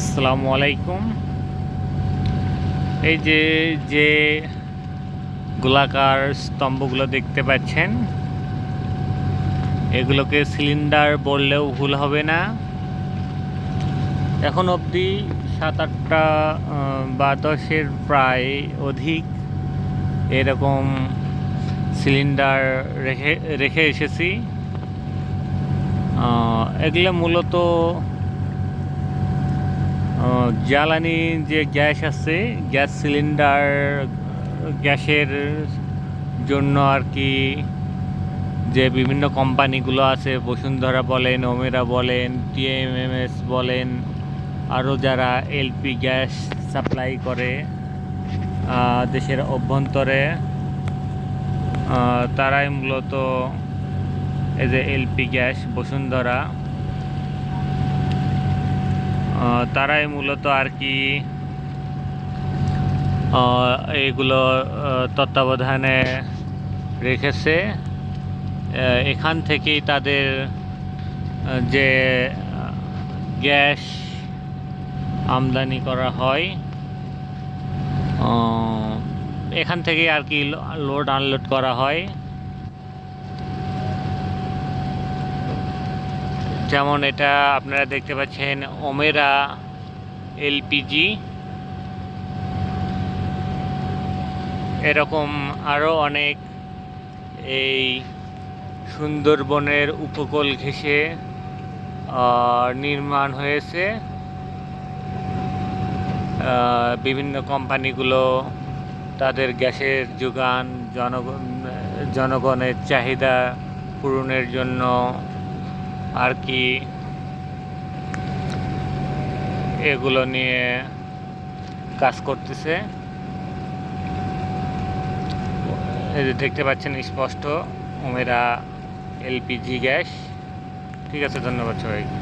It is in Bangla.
আসসালামু আলাইকুম। এই যে যে গোলাকার স্তম্ভগুলো দেখতে পাচ্ছেন, এগুলোকে সিলিন্ডার বললেও ভুল হবে না। এখন অবধি সাত আটটা বা দশের প্রায় অধিক এরকম সিলিন্ডার রেখে রেখে এসেছি। এগুলো মূলত জ্বালানি যে গ্যাস আছে, গ্যাস সিলিন্ডার, গ্যাসের জন্য আর কি যে বিভিন্ন কোম্পানিগুলো আছে, বসুন্ধরা বলেন, ওমেরা বলেন, টিএমএমএস বলেন, আরও যারা এলপি গ্যাস সাপ্লাই করে দেশের অভ্যন্তরে তারাই মূলত এই যে এলপি গ্যাস বসুন্ধরা তারাই মূলত আর কি আহ, এইগুলো তত্ত্বাবধানে রেখেছে। এখান থেকেই তাদের যে গ্যাস আমদানি করা হয় এখান থেকেই আর কি লোড আনলোড করা হয়। যেমন এটা আপনারা দেখতে পাচ্ছেন ওমেরা এলপিজি। এরকম আরও অনেক এই সুন্দরবনের উপকূল ঘেঁষে নির্মাণ হয়েছে। বিভিন্ন কোম্পানিগুলো তাদের গ্যাসের যোগান জনগণ জনগণের চাহিদা পূরণের জন্য আর কি এগুলো নিয়ে কাজ করতেছে। এই যে দেখতে পাচ্ছেন স্পষ্ট, ওমেরা এলপিজি গ্যাস। ঠিক আছে, ধন্যবাদ সবাইকে।